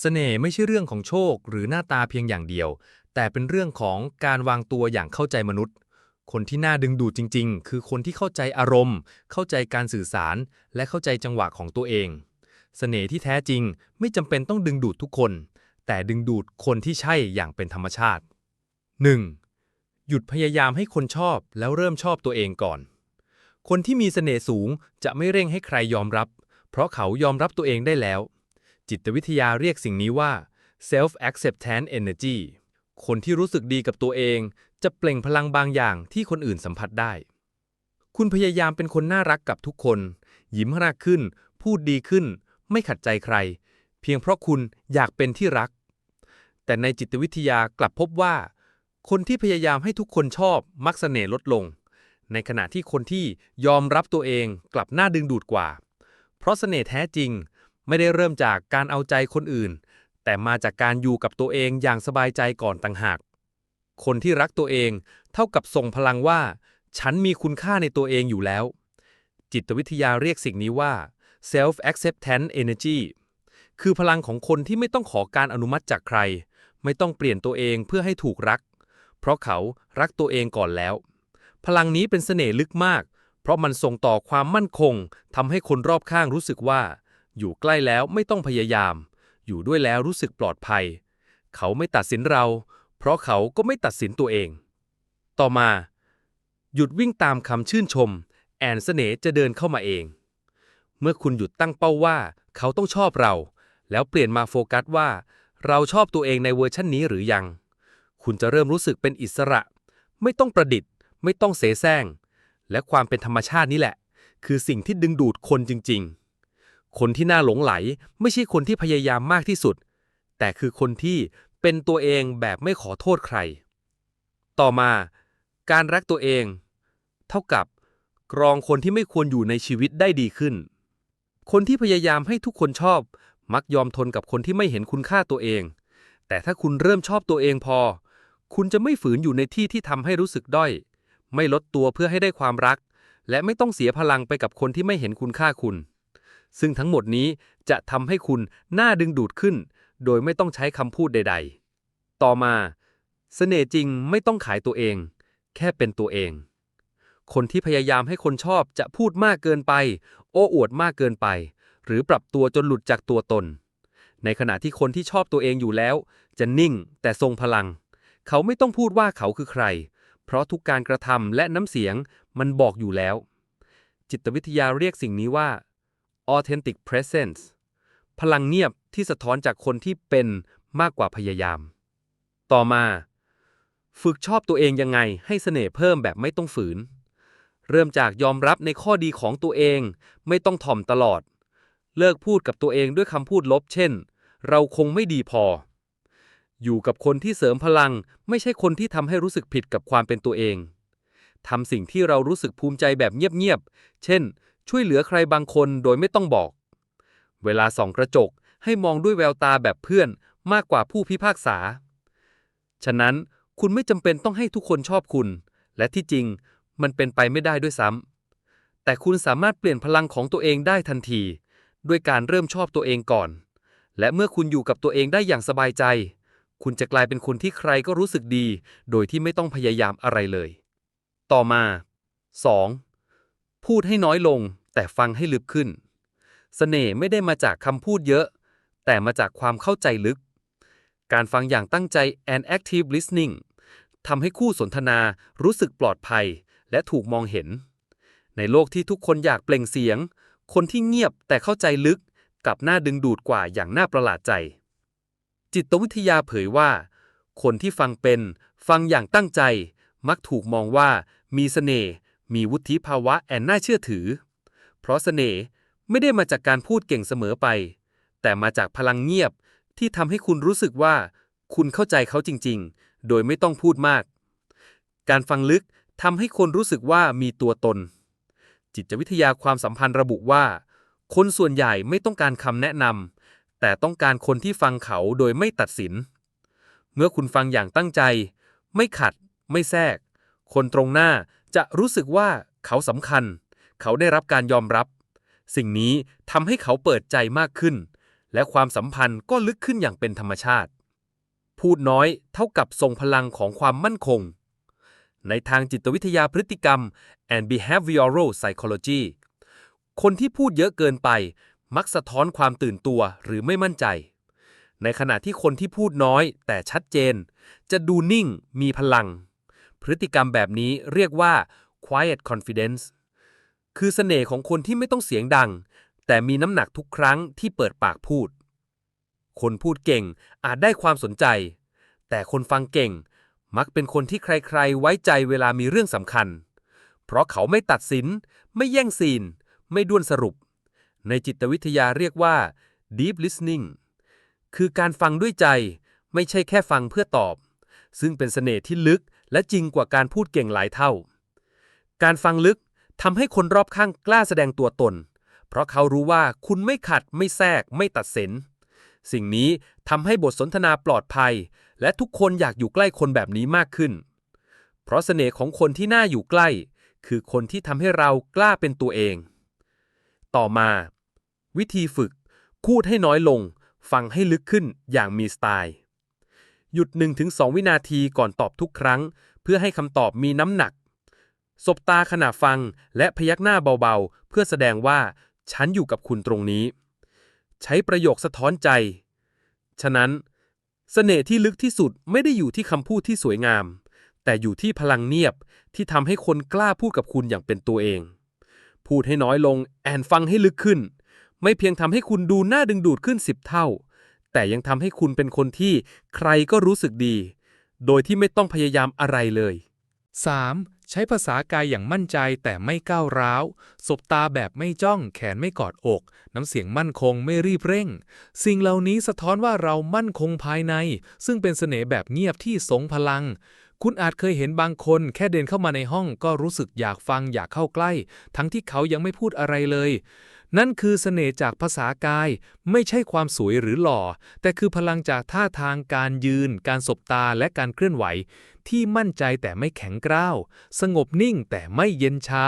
เสน่ห์ไม่ใช่เรื่องของโชคหรือหน้าตาเพียงอย่างเดียว แต่เป็นเรื่องของการวางตัวอย่างเข้าใจมนุษย์ คนที่น่าดึงดูดจริง ๆ คือคนที่เข้าใจอารมณ์ เข้าใจการสื่อสาร และเข้าใจจังหวะของตัวเอง เสน่ห์ที่แท้จริงไม่จำเป็นต้องดึงดูดทุกคน แต่ดึงดูดคนที่ใช่อย่างเป็นธรรมชาติ 1. หยุดพยายามให้คนชอบแล้วเริ่มชอบตัวเองก่อน คนที่มีเสน่ห์สูงจะไม่เร่งให้ใครยอมรับ เพราะเขายอมรับตัวเองได้แล้ว จิตวิทยาเรียกสิ่งนี้ว่า self acceptance energy คนที่รู้สึกดีกับตัวเอง จะเปล่งพลังบางอย่างที่คนอื่นสัมผัสได้ คุณพยายามเป็นคนน่ารักกับทุกคน ยิ้มมากขึ้น พูดดีขึ้น ไม่ขัดใจใคร เพียงเพราะคุณอยากเป็นที่รัก แต่ในจิตวิทยากลับพบว่า คนที่พยายามให้ทุกคนชอบมักเสน่ห์ลดลง ในขณะที่คนที่ยอมรับตัวเองกลับน่าดึงดูดกว่า เพราะเสน่ห์แท้จริง ไม่ได้เริ่มจากการเอาใจคนอื่น แต่มาจากการอยู่กับตัวเองอย่างสบายใจก่อนต่างหาก คนที่รักตัวเองเท่ากับส่งพลังว่า ฉันมีคุณค่าในตัวเองอยู่แล้ว จิตวิทยาเรียกสิ่งนี้ว่า self acceptance energy คือพลังของคนที่ไม่ต้องขอการอนุมัติจากใคร ไม่ต้องเปลี่ยนตัวเองเพื่อให้ถูกรัก เพราะเขารักตัวเองก่อนแล้ว พลังนี้เป็นเสน่ห์ลึกมาก เพราะมันส่งต่อความมั่นคงทำให้คนรอบข้างรู้สึกว่า อยู่ใกล้แล้วไม่ต้องพยายาม อยู่ด้วยแล้วรู้สึกปลอดภัย เขาไม่ตัดสินเรา เพราะเขาก็ไม่ตัดสินตัวเอง ต่อมา หยุดวิ่งตามคำชื่นชม แอนเสน่จะเดินเข้ามาเอง เมื่อคุณหยุดตั้งเป้าว่า เขาต้องชอบเรา แล้วเปลี่ยนมาโฟกัสว่า เราชอบตัวเองในเวอร์ชันนี้หรือยัง คุณจะเริ่มรู้สึกเป็นอิสระ ไม่ต้องประดิษฐ์ ไม่ต้องเสแสร้ง และความเป็นธรรมชาตินี่แหละ คือสิ่งที่ดึงดูดคนจริง ๆ คนที่น่าหลงไหลไม่ใช่คนที่พยายามมากที่สุด แต่คือคนที่เป็นตัวเองแบบไม่ขอโทษใคร ต่อมาการรักตัวเอง เท่ากับกรองคนที่ไม่ควรอยู่ในชีวิตได้ดีขึ้น คนที่พยายามให้ทุกคนชอบ มักยอมทนกับคนที่ไม่เห็นคุณค่าตัวเอง แต่ถ้าคุณเริ่มชอบตัวเองพอ คุณจะไม่ฝืนอยู่ในที่ที่ทำให้รู้สึกด้อย ไม่ลดตัวเพื่อให้ได้ความรัก และไม่ต้องเสียพลังไปกับคนที่ไม่เห็นคุณค่าคุณ ซึ่งทั้งหมดนี้จะทำให้คุณน่าดึงดูดขึ้น โดยไม่ต้องใช้คำพูดใด ๆ ต่อมาเสน่ห์จริงไม่ต้องขายตัวเอง แค่เป็นตัวเอง คนที่พยายามให้คนชอบจะพูดมากเกินไป โอ้อวดมากเกินไป หรือปรับตัวจนหลุดจากตัวตน ในขณะที่คนที่ชอบตัวเองอยู่แล้ว จะนิ่งแต่ทรงพลัง เขาไม่ต้องพูดว่าเขาคือใคร เพราะทุกการกระทำและน้ำเสียงมันบอกอยู่แล้ว จิตวิทยาเรียกสิ่งนี้ว่า authentic presence พลังเงียบที่สะท้อนจากคนที่เป็นมากกว่าพยายาม ต่อมา ฝึกชอบตัวเองยังไงให้เสน่ห์เพิ่มแบบไม่ต้องฝืน เริ่มจากยอมรับในข้อดีของตัวเอง ไม่ต้องถ่อมตลอด เลิกพูดกับตัวเองด้วยคำพูดลบ เช่น เราคงไม่ดีพอ อยู่กับคนที่เสริมพลัง ไม่ใช่คนที่ทำให้รู้สึกผิดกับความเป็นตัวเองทำสิ่งที่เรารู้สึกภูมิใจแบบเงียบๆ เช่น ช่วยเหลือใครบางคนโดยไม่ต้องบอก เวลาส่องกระจกให้มองด้วยแววตาแบบเพื่อนมากกว่าผู้พิพากษา ฉะนั้นคุณไม่จำเป็นต้องให้ทุกคนชอบคุณ และที่จริงมันเป็นไปไม่ได้ด้วยซ้ำ แต่คุณสามารถเปลี่ยนพลังของตัวเองได้ทันที ด้วยการเริ่มชอบตัวเองก่อน และเมื่อคุณอยู่กับตัวเองได้อย่างสบายใจ คุณจะกลายเป็นคนที่ใครก็รู้สึกดี โดยที่ไม่ต้องพยายามอะไรเลย ต่อมา 2. พูดให้น้อยลง แต่ฟังให้ลึกขึ้นเสน่ห์ไม่ได้มาจากคำพูดเยอะ แต่มาจากความเข้าใจลึก การฟังอย่างตั้งใจ and active listening ทำให้คู่สนทนารู้สึกปลอดภัยและถูกมองเห็น ในโลกที่ทุกคนอยากเปล่งเสียง คนที่เงียบแต่เข้าใจลึกกับน่าดึงดูดกว่าอย่างน่าประหลาดใจ จิตวิทยาเผยว่า คนที่ฟังเป็นฟังอย่างตั้งใจ มักถูกมองว่ามีเสน่ห์มีวุฒิภาวะแอนน่าเชื่อถือ เพราะเสน่ห์ไม่ได้มาจากการพูดเก่งเสมอไป แต่มาจากพลังเงียบที่ทำให้คุณรู้สึกว่า คุณเข้าใจเขาจริง ๆ โดยไม่ต้องพูดมาก การฟังลึกทำให้คนรู้สึกว่ามีตัวตน จิตวิทยาความสัมพันธ์ระบุว่า คนส่วนใหญ่ไม่ต้องการคำแนะนำแต่ต้องการคนที่ฟังเขาโดยไม่ตัดสิน เมื่อคุณฟังอย่างตั้งใจ ไม่ขัด ไม่แทรก คนตรงหน้าจะรู้สึกว่าเขาสำคัญ เขาได้รับการยอมรับ สิ่งนี้ทำให้เขาเปิดใจมากขึ้น และความสัมพันธ์ก็ลึกขึ้นอย่างเป็นธรรมชาติ พูดน้อยเท่ากับทรงพลังของความมั่นคง ในทางจิตวิทยาพฤติกรรม and behavioral psychology คนที่พูดเยอะเกินไป มักสะท้อนความตื่นตัวหรือไม่มั่นใจ ในขณะที่คนที่พูดน้อย แต่ชัดเจน จะดูนิ่งมีพลัง พฤติกรรมแบบนี้เรียกว่า quiet confidence คือเสน่ห์ของคนที่ไม่ต้องเสียงดัง แต่มีน้ำหนักทุกครั้งที่เปิดปากพูด คนพูดเก่งอาจได้ความสนใจ แต่คนฟังเก่ง มักเป็นคนที่ใครๆ ไว้ใจเวลามีเรื่องสำคัญ เพราะเขาไม่ตัดสิน ไม่แย่งซีน ไม่ด้วนสรุป ในจิตวิทยาเรียกว่า deep listening คือการฟังด้วยใจ ไม่ใช่แค่ฟังเพื่อตอบ ซึ่งเป็นเสน่ห์ที่ลึกและจริงกว่าการพูดเก่งหลายเท่า การฟังลึก ทำให้คนรอบข้างกล้าแสดงตัวตน เพราะเขารู้ว่าคุณไม่ขัดไม่แทรกไม่ตัดสิน สิ่งนี้ทำให้บทสนทนาปลอดภัย และทุกคนอยากอยู่ใกล้คนแบบนี้มากขึ้น เพราะเสน่ห์ของคนที่น่าอยู่ใกล้ คือคนที่ทำให้เรากล้าเป็นตัวเอง ต่อมา วิธีฝึก พูดให้น้อยลง ฟังให้ลึกขึ้นอย่างมีสไตล์หยุด 1-2 วินาทีก่อนตอบทุกครั้ง เพื่อให้คำตอบมีน้ำหนัก สบตาขณะฟังและพยักหน้าเบาๆ เพื่อแสดงว่า ฉันอยู่กับคุณตรงนี้ ใช้ประโยคสะท้อนใจ ฉะนั้นเสน่ห์ที่ลึกที่สุดไม่ได้อยู่ที่คำพูดที่สวยงาม แต่อยู่ที่พลังเงียบที่ทำให้คนกล้าพูดกับคุณอย่างเป็นตัวเอง พูดให้น้อยลงแอนฟังให้ลึกขึ้น ไม่เพียงทำให้คุณดูน่าดึงดูดขึ้นสิบเท่า แต่ยังทำให้คุณเป็นคนที่ใครก็รู้สึกดี โดยที่ไม่ต้องพยายามอะไรเลย 3. ใช้ภาษากายอย่างมั่นใจแต่ไม่ก้าวร้าว สบตาแบบไม่จ้อง แขนไม่กอดอก น้ำเสียงมั่นคงไม่รีบเร่ง สิ่งเหล่านี้สะท้อนว่าเรามั่นคงภายใน ซึ่งเป็นเสน่ห์แบบเงียบที่ทรงพลัง คุณอาจเคยเห็นบางคนแค่เดินเข้ามาในห้องก็รู้สึกอยากฟังอยากเข้าใกล้ ทั้งที่เขายังไม่พูดอะไรเลย นั่นคือเสน่ห์จากภาษากาย ไม่ใช่ความสวยหรือหล่อ แต่คือพลังจากท่าทางการยืน การสบตาและการเคลื่อนไหว ที่มั่นใจแต่ไม่แข็งกร้าว สงบนิ่งแต่ไม่เย็นชา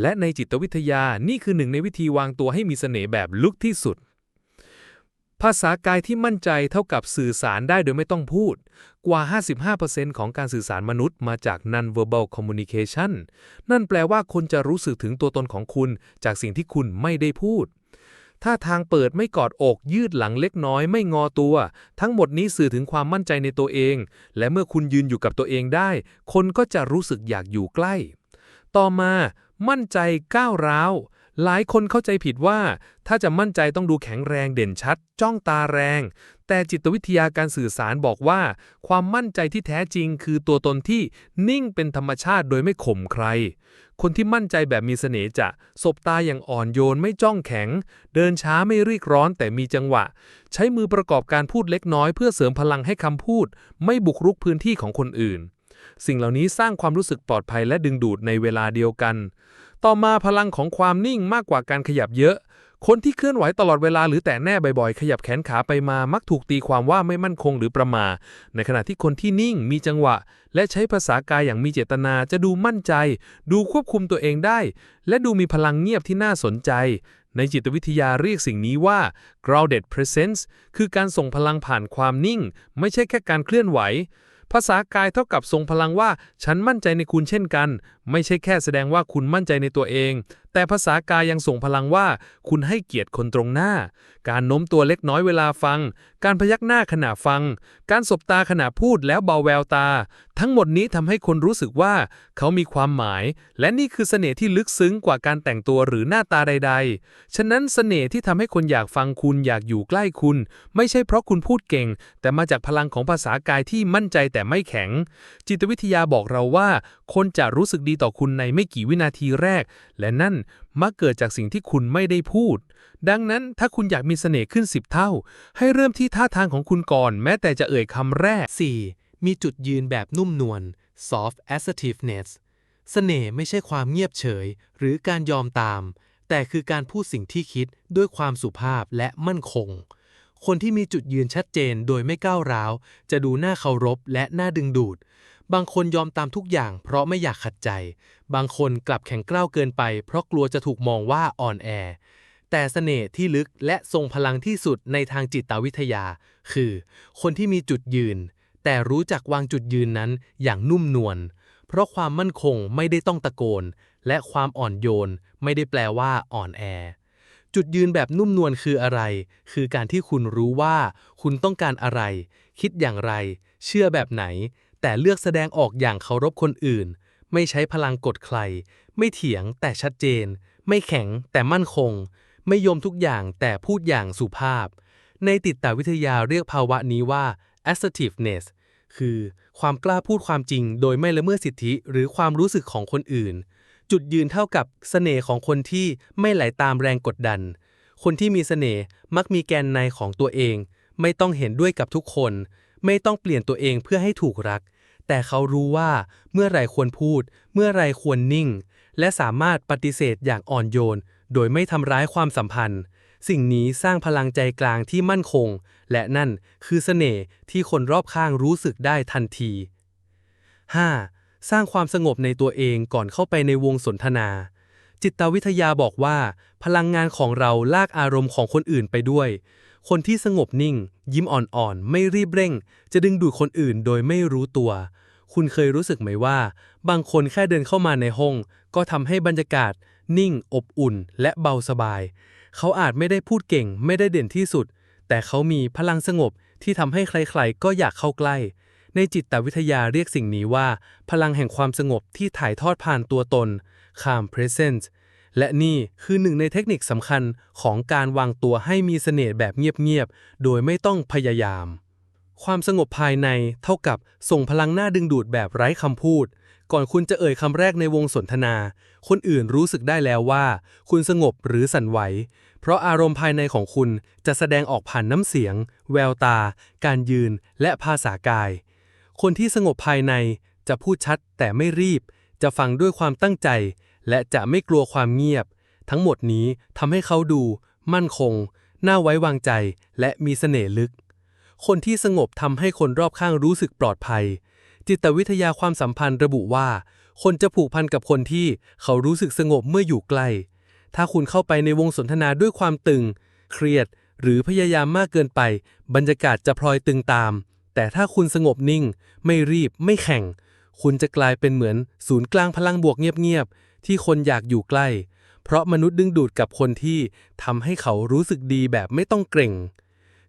และในจิตวิทยานี่คือหนึ่งในวิธีวางตัวให้มีเสน่ห์แบบลึกที่สุด ภาษากายที่มั่นใจเท่ากับสื่อสารได้โดยไม่ต้องพูด กว่า 55%ของการสื่อสารมนุษย์มาจาก non-verbal communication นั่นแปลว่าคนจะรู้สึกถึงตัวตนของคุณจากสิ่งที่คุณไม่ได้พูด ถ้าทางเปิดไม่กอดอกยืดหลังเล็กน้อยไม่งอตัว ทั้งหมดนี้สื่อถึงความมั่นใจในตัวเอง และเมื่อคุณยืนอยู่กับตัวเองได้ คนก็จะรู้สึกอยากอยู่ใกล้ ต่อมา มั่นใจก้าวร้าว หลายคนเข้าใจผิดว่า ถ้าจะมั่นใจต้องดูแข็งแรงเด่นชัด จ้องตาแรง แต่จิตวิทยาการสื่อสารบอกว่า ความมั่นใจที่แท้จริงคือตัวตนที่นิ่งเป็นธรรมชาติโดยไม่ข่มใคร คนที่มั่นใจแบบมีเสน่ห์จะสบตาอย่างอ่อนโยนไม่จ้องแข็ง เดินช้าไม่รีบร้อนแต่มีจังหวะ ใช้มือประกอบการพูดเล็กน้อยเพื่อเสริมพลังให้คำพูด ไม่บุกรุกพื้นที่ของคนอื่น สิ่งเหล่านี้สร้างความรู้สึกปลอดภัยและดึงดูดในเวลาเดียวกัน ต่อมาพลังของความนิ่งมากกว่าการขยับเยอะ คนที่เคลื่อนไหวตลอดเวลาหรือแต่แน่บ่อยๆ ขยับแขนขาไปมามักถูกตีความว่าไม่มั่นคงหรือประมาทในขณะที่คนที่นิ่งมีจังหวะ และใช้ภาษากายอย่างมีเจตนาจะดูมั่นใจ ดูควบคุมตัวเองได้ และดูมีพลังเงียบที่น่าสนใจ ในจิตวิทยาเรียกสิ่งนี้ว่า grounded presence คือการส่งพลังผ่านความนิ่ง ไม่ใช่แค่การเคลื่อนไหวภาษากายเท่ากับทรงพลังว่า ฉันมั่นใจในคุณเช่นกันไม่ใช่แค่แสดงว่าคุณมั่นใจในตัวเอง แต่ภาษากายยังส่งพลังว่า คุณให้เกียรติคนตรงหน้า การโน้มตัวเล็กน้อยเวลาฟัง การพยักหน้าขณะฟัง การสบตาขณะพูดแล้วเบาแววตา ทั้งหมดนี้ทำให้คนรู้สึกว่า เขามีความหมาย และนี่คือเสน่ห์ที่ลึกซึ้งกว่าการแต่งตัวหรือหน้าตาใด ๆ ฉะนั้นเสน่ห์ที่ทำให้คนอยากฟังคุณอยากอยู่ใกล้คุณ ไม่ใช่เพราะคุณพูดเก่ง แต่มาจากพลังของภาษากายที่มั่นใจแต่ไม่แข็ง จิตวิทยาบอกเราว่า คนจะรู้สึกดีต่อคุณในไม่กี่วินาทีแรก และนั่นมักเกิดจากสิ่งที่คุณไม่ได้พูด ดังนั้นถ้าคุณอยากมีเสน่ห์ขึ้น 10 เท่า ให้เริ่มที่ท่าทางของคุณก่อน แม้แต่จะเอ่ยคำแรก 4. มีจุดยืนแบบนุ่มนวล soft assertiveness เสน่ห์ไม่ใช่ความเงียบเฉย หรือการยอมตาม แต่คือการพูดสิ่งที่คิดด้วยความสุภาพและมั่นคง คนที่มีจุดยืนชัดเจนโดยไม่ก้าวร้าว จะดูน่าเคารพและน่าดึงดูด บางคนยอมตามทุกอย่าง เพราะไม่อยากขัดใจ บางคนกลับแข็งกร้าวเกินไป เพราะกลัวจะถูกมองว่าอ่อนแอ แต่เสน่ห์ที่ลึกและทรงพลังที่สุดในทางจิตวิทยา คือ คนที่มีจุดยืน แต่รู้จักวางจุดยืนนั้นอย่างนุ่มนวล เพราะความมั่นคงไม่ได้ต้องตะโกน และความอ่อนโยนไม่ได้แปลว่าอ่อนแอจุดยืนแบบนุ่มนวลคืออะไร คือการที่คุณรู้ว่า คุณต้องการอะไร คิดอย่างไร เชื่อแบบไหน แต่เลือกแสดงออกอย่างเคารพคนอื่น ไม่ใช้พลังกดใคร ไม่เถียงแต่ชัดเจน ไม่แข็งแต่มั่นคง ไม่ยมทุกอย่างแต่พูดอย่างสุภาพ ในติดตวิทยาเรียกภาวะนี้ว่า assertiveness คือความกล้าพูดความจริง โดยไม่ละเมิดสิทธิหรือความรู้สึกของคนอื่น จุดยืนเท่ากับเสน่ห์ของคนที่ไม่ไหลตามแรงกดดัน คนที่มีเสน่ห์มักมีแกนในของตัวเอง ไม่ต้องเห็นด้วยกับทุกคน ไม่ต้องเปลี่ยนตัวเองเพื่อให้ถูกรัก แต่เขารู้ว่าเมื่อไรควรพูด เมื่อไรควรนิ่ง และสามารถปฏิเสธอย่างอ่อนโยน โดยไม่ทำร้ายความสัมพันธ์ สิ่งนี้สร้างพลังใจกลางที่มั่นคง และนั่นคือเสน่ห์ที่คนรอบข้างรู้สึกได้ทันที 5. สร้างความสงบในตัวเองก่อนเข้าไปในวงสนทนา จิตวิทยาบอกว่า พลังงานของเราลากอารมณ์ของคนอื่นไปด้วย คนที่สงบนิ่ง ยิ้มอ่อนๆ ไม่รีบเร่ง จะดึงดูดคนอื่นโดยไม่รู้ตัว คุณเคยรู้สึกไหมว่า บางคนแค่เดินเข้ามาในห้อง ก็ทำให้บรรยากาศ นิ่ง อบอุ่น และเบาสบาย เขาอาจไม่ได้พูดเก่ง ไม่ได้เด่นที่สุด แต่เขามีพลังสงบที่ทำให้ใครๆ ก็อยากเข้าใกล้ ในจิตวิทยาเรียกสิ่งนี้ว่า พลังแห่งความสงบที่ถ่ายทอดผ่านตัวตน calm presence และนี่คือหนึ่งในเทคนิคสำคัญของการวางตัวให้มีเสน่ห์แบบเงียบๆ โดยไม่ต้องพยายาม ความสงบภายในเท่ากับส่งพลังหน้าดึงดูดแบบไร้คำพูด ก่อนคุณจะเอ่ยคำแรกในวงสนทนา คนอื่นรู้สึกได้แล้วว่า คุณสงบหรือสั่นไหว เพราะอารมณ์ภายในของคุณจะแสดงออกผ่านน้ำเสียง แววตา การยืน และภาษากาย คนที่สงบภายในจะพูดชัดแต่ไม่รีบ จะฟังด้วยความตั้งใจ และจะไม่กลัวความเงียบ ทั้งหมดนี้ทำให้เขาดู มั่นคง น่าไว้วางใจ และมีเสน่ห์ลึก คนที่สงบทำให้คนรอบข้างรู้สึกปลอดภัย จิตวิทยาความสัมพันธ์ระบุว่า คนจะผูกพันกับคนที่เขารู้สึกสงบเมื่ออยู่ใกล้ ถ้าคุณเข้าไปในวงสนทนาด้วยความตึง เครียด หรือพยายามมากเกินไป บรรยากาศจะพลอยตึงตาม แต่ถ้าคุณสงบนิ่ง ไม่รีบ ไม่แข่ง คุณจะกลายเป็นเหมือน ศูนย์กลางพลังบวกเงียบๆ ที่คนอยากอยู่ใกล้ เพราะมนุษย์ดึงดูดกับคนที่ทำให้เขารู้สึกดีแบบไม่ต้องเกรง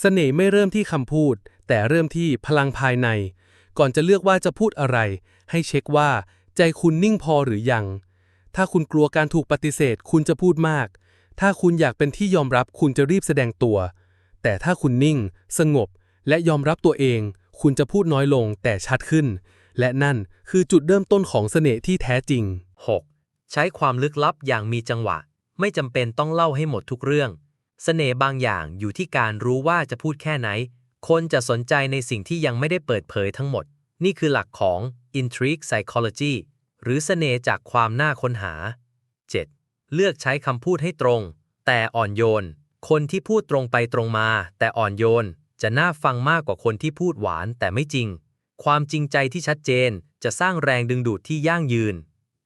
เสน่ห์ไม่เริ่มที่คำพูด แต่เริ่มที่พลังภายใน ก่อนจะเลือกว่าจะพูดอะไร ให้เช็คว่า ใจคุณนิ่งพอหรือยัง ถ้าคุณกลัวการถูกปฏิเสธ คุณจะพูดมาก ถ้าคุณอยากเป็นที่ยอมรับคุณจะรีบแสดงตัว แต่ถ้าคุณนิ่ง สงบ และยอมรับตัวเอง คุณจะพูดน้อยลงแต่ชัดขึ้นและนั่นคือจุดเริ่มต้นของเสน่ห์ที่แท้จริง 6. ใช้ความลึกลับอย่างมีจังหวะ ไม่จำเป็นต้องเล่าให้หมดทุกเรื่องเสน่ห์บางอย่างอยู่ที่การรู้ว่าจะพูดแค่ไหน คนจะสนใจในสิ่งที่ยังไม่ได้เปิดเผยทั้งหมด นี่คือหลักของ intrigue psychology หรือเสน่ห์จากความน่าค้นหา 7. เลือกใช้คำพูดให้ตรง แต่อ่อนโยน คนที่พูดตรงไปตรงมา แต่อ่อนโยน จะน่าฟังมากกว่าคนที่พูดหวานแต่ไม่จริง ความจริงใจที่ชัดเจนจะสร้างแรงดึงดูดที่ยั่งยืน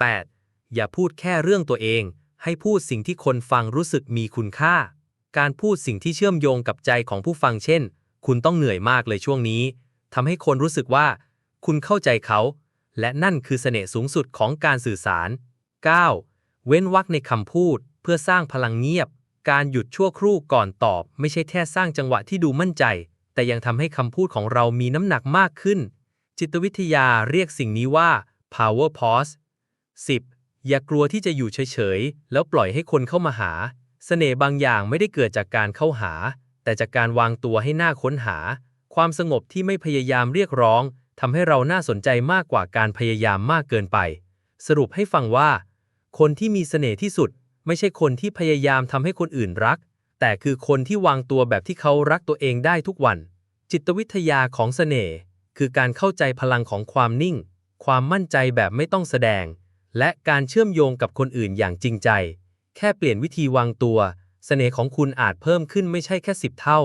8. อย่าพูดแค่เรื่องตัวเอง ให้พูดสิ่งที่คนฟังรู้สึกมีคุณค่า การพูดสิ่งที่เชื่อมโยงกับใจของผู้ฟังเช่น คุณต้องเหนื่อยมากเลยช่วงนี้ทำให้คนรู้สึกว่า คุณเข้าใจเขา และนั่นคือเสน่ห์สูงสุดของการสื่อสาร 9. เว้นวรรคในคำพูด เพื่อสร้างพลังเงียบ การหยุดชั่วครู่ก่อนตอบ ไม่ใช่แค่สร้างจังหวะที่ดูมั่นใจ แต่ยังทำให้คำพูดของเรามีน้ำหนักมากขึ้น จิตวิทยาเรียกสิ่งนี้ว่า power pause 10. อย่ากลัวที่จะอยู่เฉยๆ แล้วปล่อยให้คนเข้ามาหา เสน่ห์บางอย่างไม่ได้เกิดจากการเข้าหา แต่จากการวางตัวให้หน่าค้นหา ความสงบที่ไม่พยายามเรียกร้องทำให้เราน่าสนใจมากกว่าการพยายามมากเกินไป สรุปให้ฟังว่า คนที่มีเสน่ห์ที่สุด ไม่ใช่คนที่พยายามทำให้คนอื่นรัก แต่คือคนที่วางตัวแบบที่เขารักตัวเองได้ทุกวัน จิตวิทยาของเสน่ห์คือการเข้าใจพลังของความนิ่ง ความมั่นใจแบบไม่ต้องแสดง และการเชื่อมโยงกับคนอื่นอย่างจริงใจ แค่เปลี่ยนวิธีวางตัว เสน่ห์ของคุณอาจเพิ่มขึ้นไม่ใช่แค่ 10 เท่า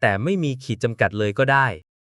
แต่ไม่มีขีดจำกัดเลยก็ได้